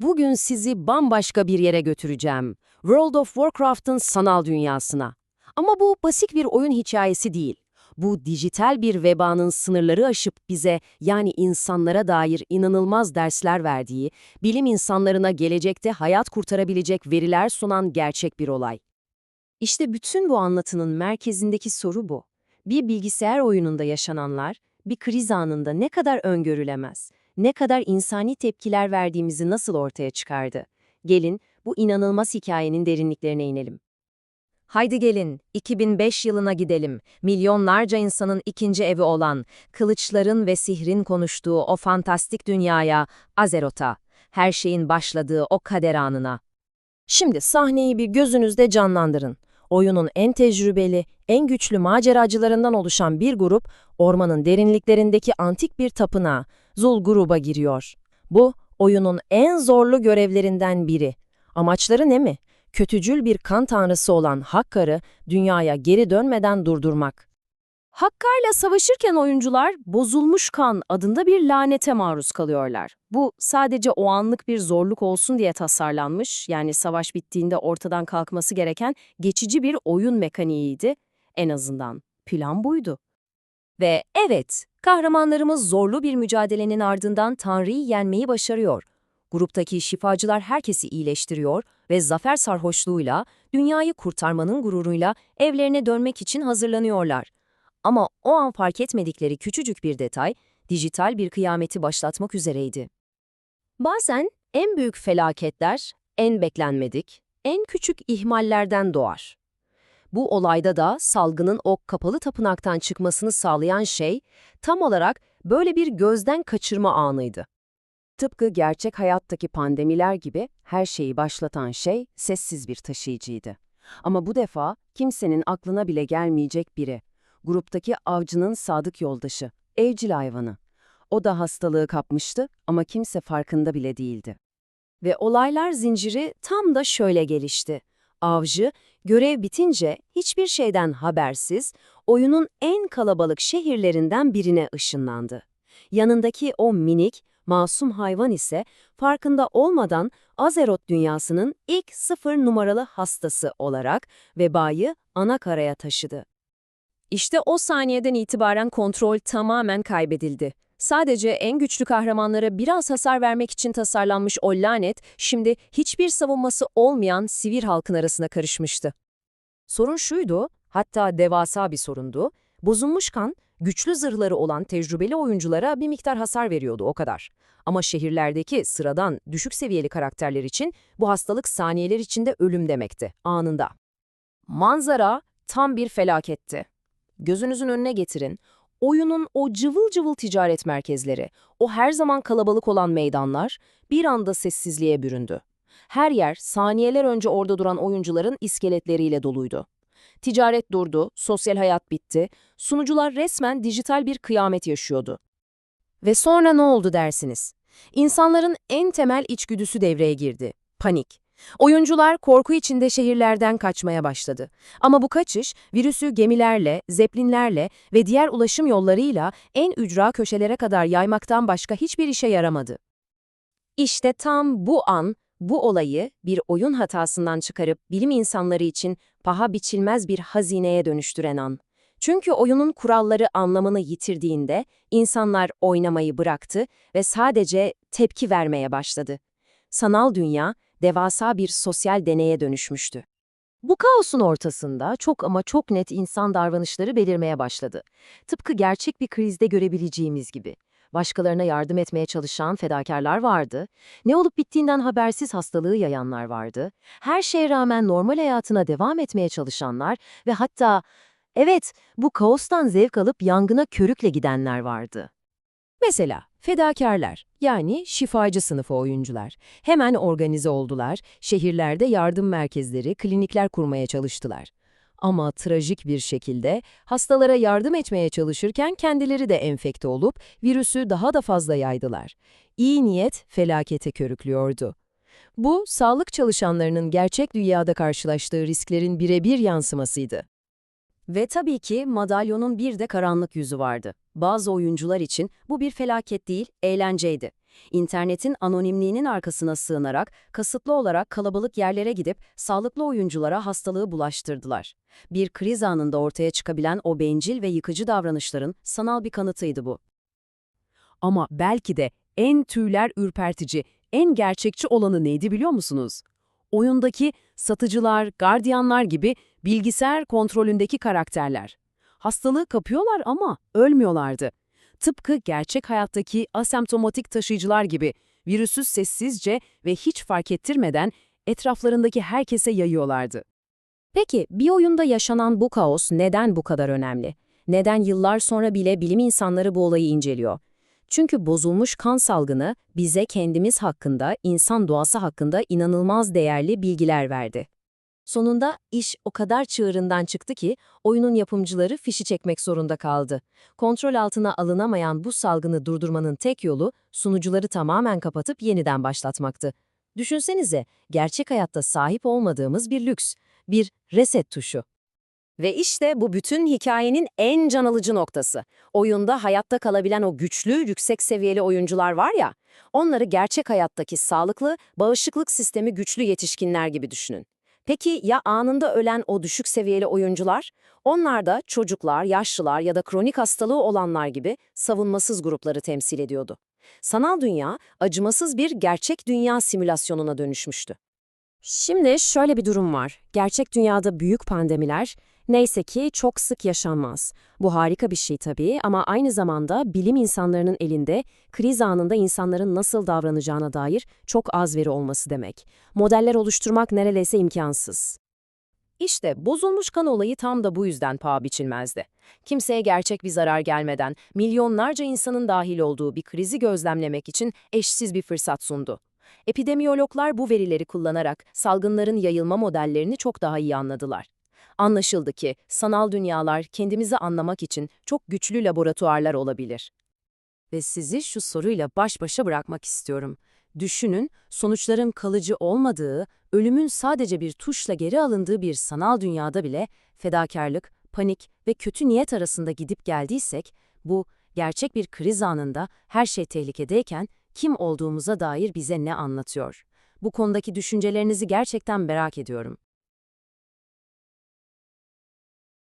Bugün sizi bambaşka bir yere götüreceğim. World of Warcraft'ın sanal dünyasına. Ama bu basit bir oyun hikayesi değil. Bu dijital bir vebanın sınırları aşıp bize yani insanlara dair inanılmaz dersler verdiği, bilim insanlarına gelecekte hayat kurtarabilecek veriler sunan gerçek bir olay. İşte bütün bu anlatının merkezindeki soru bu. Bir bilgisayar oyununda yaşananlar, bir kriz anında ne kadar öngörülemez, ne kadar insani tepkiler verdiğimizi nasıl ortaya çıkardı? Gelin bu inanılmaz hikayenin derinliklerine inelim. Haydi gelin, 2005 yılına gidelim. Milyonlarca insanın ikinci evi olan, kılıçların ve sihrin konuştuğu o fantastik dünyaya, Azeroth'a, her şeyin başladığı o kader anına. Şimdi sahneyi bir gözünüzde canlandırın. Oyunun en tecrübeli, en güçlü maceracılarından oluşan bir grup, ormanın derinliklerindeki antik bir tapınağa, Zulgurub'a giriyor. Bu, oyunun en zorlu görevlerinden biri. Amaçları ne mi? Kötücül bir kan tanrısı olan Hakkar'ı dünyaya geri dönmeden durdurmak. Hakkar'la savaşırken oyuncular bozulmuş kan adında bir lanete maruz kalıyorlar. Bu sadece o anlık bir zorluk olsun diye tasarlanmış, yani savaş bittiğinde ortadan kalkması gereken geçici bir oyun mekaniğiydi. En azından plan buydu. Ve evet, kahramanlarımız zorlu bir mücadelenin ardından Tanrı'yı yenmeyi başarıyor. Gruptaki şifacılar herkesi iyileştiriyor ve zafer sarhoşluğuyla, dünyayı kurtarmanın gururuyla evlerine dönmek için hazırlanıyorlar. Ama o an fark etmedikleri küçücük bir detay, dijital bir kıyameti başlatmak üzereydi. Bazen en büyük felaketler, en beklenmedik, en küçük ihmallerden doğar. Bu olayda da salgının o kapalı tapınaktan çıkmasını sağlayan şey, tam olarak böyle bir gözden kaçırma anıydı. Tıpkı gerçek hayattaki pandemiler gibi her şeyi başlatan şey sessiz bir taşıyıcıydı. Ama bu defa kimsenin aklına bile gelmeyecek biri. Gruptaki avcının sadık yoldaşı, evcil hayvanı. O da hastalığı kapmıştı ama kimse farkında bile değildi. Ve olaylar zinciri tam da şöyle gelişti. Avcı, görev bitince hiçbir şeyden habersiz, oyunun en kalabalık şehirlerinden birine ışınlandı. Yanındaki o minik, masum hayvan ise farkında olmadan Azeroth dünyasının ilk sıfır numaralı hastası olarak vebayı ana karaya taşıdı. İşte o saniyeden itibaren kontrol tamamen kaybedildi. Sadece en güçlü kahramanlara biraz hasar vermek için tasarlanmış o lanet, şimdi hiçbir savunması olmayan sivil halkın arasına karışmıştı. Sorun şuydu, hatta devasa bir sorundu, bozulmuş kan, güçlü zırhları olan tecrübeli oyunculara bir miktar hasar veriyordu o kadar. Ama şehirlerdeki sıradan, düşük seviyeli karakterler için bu hastalık saniyeler içinde ölüm demekti, anında. Manzara tam bir felaketti. Gözünüzün önüne getirin, oyunun o cıvıl cıvıl ticaret merkezleri, o her zaman kalabalık olan meydanlar bir anda sessizliğe büründü. Her yer saniyeler önce orada duran oyuncuların iskeletleriyle doluydu. Ticaret durdu, sosyal hayat bitti, sunucular resmen dijital bir kıyamet yaşıyordu. Ve sonra ne oldu dersiniz? İnsanların en temel içgüdüsü devreye girdi. Panik. Oyuncular korku içinde şehirlerden kaçmaya başladı. Ama bu kaçış virüsü gemilerle, zeplinlerle ve diğer ulaşım yollarıyla en ücra köşelere kadar yaymaktan başka hiçbir işe yaramadı. İşte tam bu an, bu olayı bir oyun hatasından çıkarıp bilim insanları için paha biçilmez bir hazineye dönüştüren an. Çünkü oyunun kuralları anlamını yitirdiğinde insanlar oynamayı bıraktı ve sadece tepki vermeye başladı. Sanal dünya, devasa bir sosyal deneye dönüşmüştü. Bu kaosun ortasında çok ama çok net insan davranışları belirmeye başladı. Tıpkı gerçek bir krizde görebileceğimiz gibi. Başkalarına yardım etmeye çalışan fedakarlar vardı, ne olup bittiğinden habersiz hastalığı yayanlar vardı, her şeye rağmen normal hayatına devam etmeye çalışanlar ve hatta, evet, bu kaostan zevk alıp yangına körükle gidenler vardı. Mesela fedakarlar yani şifacı sınıfı oyuncular hemen organize oldular, şehirlerde yardım merkezleri, klinikler kurmaya çalıştılar. Ama trajik bir şekilde hastalara yardım etmeye çalışırken kendileri de enfekte olup virüsü daha da fazla yaydılar. İyi niyet felakete körüklüyordu. Bu, sağlık çalışanlarının gerçek dünyada karşılaştığı risklerin birebir yansımasıydı. Ve tabii ki madalyonun bir de karanlık yüzü vardı. Bazı oyuncular için bu bir felaket değil, eğlenceydi. İnternetin anonimliğinin arkasına sığınarak kasıtlı olarak kalabalık yerlere gidip sağlıklı oyunculara hastalığı bulaştırdılar. Bir kriz anında ortaya çıkabilen o bencil ve yıkıcı davranışların sanal bir kanıtıydı bu. Ama belki de en tüyler ürpertici, en gerçekçi olanı neydi biliyor musunuz? Oyundaki satıcılar, gardiyanlar gibi bilgisayar kontrolündeki karakterler. Hastalığı kapıyorlar ama ölmüyorlardı. Tıpkı gerçek hayattaki asemptomatik taşıyıcılar gibi virüsü sessizce ve hiç fark ettirmeden etraflarındaki herkese yayıyorlardı. Peki bir oyunda yaşanan bu kaos neden bu kadar önemli? Neden yıllar sonra bile bilim insanları bu olayı inceliyor? Çünkü bozulmuş kan salgını bize kendimiz hakkında, insan doğası hakkında inanılmaz değerli bilgiler verdi. Sonunda iş o kadar çığırından çıktı ki oyunun yapımcıları fişi çekmek zorunda kaldı. Kontrol altına alınamayan bu salgını durdurmanın tek yolu sunucuları tamamen kapatıp yeniden başlatmaktı. Düşünsenize, gerçek hayatta sahip olmadığımız bir lüks, bir reset tuşu. Ve işte bu bütün hikayenin en can alıcı noktası. Oyunda hayatta kalabilen o güçlü, yüksek seviyeli oyuncular var ya, onları gerçek hayattaki sağlıklı, bağışıklık sistemi güçlü yetişkinler gibi düşünün. Peki ya anında ölen o düşük seviyeli oyuncular? Onlar da çocuklar, yaşlılar ya da kronik hastalığı olanlar gibi savunmasız grupları temsil ediyordu. Sanal dünya, acımasız bir gerçek dünya simülasyonuna dönüşmüştü. Şimdi şöyle bir durum var. Gerçek dünyada büyük pandemiler neyse ki çok sık yaşanmaz. Bu harika bir şey tabii ama aynı zamanda bilim insanlarının elinde kriz anında insanların nasıl davranacağına dair çok az veri olması demek. Modeller oluşturmak neredeyse imkansız. İşte bozulmuş kan olayı tam da bu yüzden paha biçilmezdi. Kimseye gerçek bir zarar gelmeden milyonlarca insanın dahil olduğu bir krizi gözlemlemek için eşsiz bir fırsat sundu. Epidemiyologlar bu verileri kullanarak salgınların yayılma modellerini çok daha iyi anladılar. Anlaşıldı ki sanal dünyalar kendimizi anlamak için çok güçlü laboratuvarlar olabilir. Ve sizi şu soruyla baş başa bırakmak istiyorum. Düşünün, sonuçların kalıcı olmadığı, ölümün sadece bir tuşla geri alındığı bir sanal dünyada bile fedakarlık, panik ve kötü niyet arasında gidip geldiysek, bu gerçek bir kriz anında her şey tehlikedeyken kim olduğumuza dair bize ne anlatıyor? Bu konudaki düşüncelerinizi gerçekten merak ediyorum.